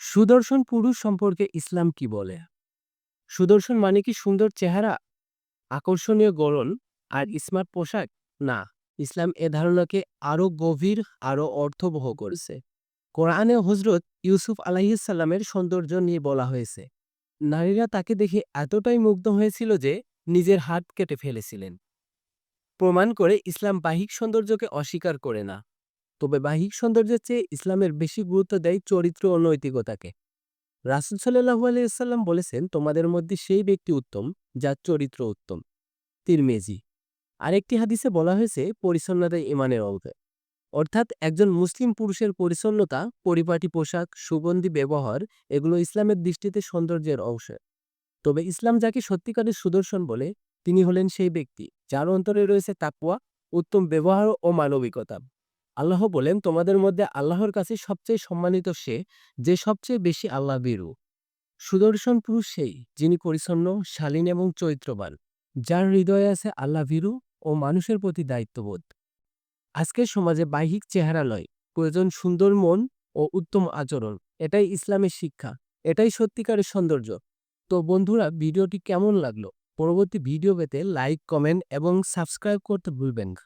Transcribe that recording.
সুদর্শন পুরুষ সম্পর্কে ইসলাম কি বলে? সুদর্শন মানে কি সুন্দর চেহারা, আকর্ষণীয় গড়ন আর স্মার্ট পোশাক? না, ইসলাম এ ধারণাকে আরও গভীর আরও অর্থবহ করেছে। কোরআনে হজরত ইউসুফ আলাহিসাল্লামের সৌন্দর্য নিয়ে বলা হয়েছে, নারীরা তাকে দেখে এতটাই মুগ্ধ হয়েছিল যে নিজের হাত কেটে ফেলেছিলেন। প্রমাণ করে ইসলাম বাহিক সৌন্দর্যকে অস্বীকার করে না। তবে বাহিক সৌন্দর্যের চেয়ে ইসলামের বেশি গুরুত্ব দেয় চরিত্র ও নৈতিকতাকে। রাসুল সাল্লাহু আলিয়াল্লাম বলেছেন, তোমাদের মধ্যে সেই ব্যক্তি উত্তম, যার চরিত্র উত্তম। তিরমেজি। আরেকটি হাদিসে বলা হয়েছে, পরিচ্ছন্নতা ইমানের অঙ্গ। অর্থাৎ একজন মুসলিম পুরুষের পরিচ্ছন্নতা, পরিপাটি পোশাক, সুগন্ধি ব্যবহার, এগুলো ইসলামের দৃষ্টিতে সৌন্দর্যের অংশ। তবে ইসলাম যাকে সত্যিকারের সুদর্শন বলে, তিনি হলেন সেই ব্যক্তি, যার অন্তরে রয়েছে তাকুয়া উত্তম ব্যবহার ও মানবিকতা। আল্লাহ বলেন, তোমাদের মধ্যে আল্লাহর কাছে সবচেয়ে সম্মানিত সে যে সবচেয়ে বেশি আল্লাহ বিরু। সুদর্শন পুরুষ সেই যিনি পরিচ্ছন্ন, শালীন এবং চরিত্রবান। যার হৃদয়ে আছে আল্লাহ ভীরু ও মানুষের প্রতি দায়িত্ববোধ। আজকের সমাজে বাহ্যিক চেহারা লয় প্রয়োজন সুন্দর মন ও উত্তম আচরণ, এটাই ইসলামের শিক্ষা, এটাই সত্যিকারের সৌন্দর্য। তো বন্ধুরা, ভিডিওটি কেমন লাগল? পরবর্তী ভিডিও পেতে লাইক, কমেন্ট এবং সাবস্ক্রাইব করতে ভুলবেন না।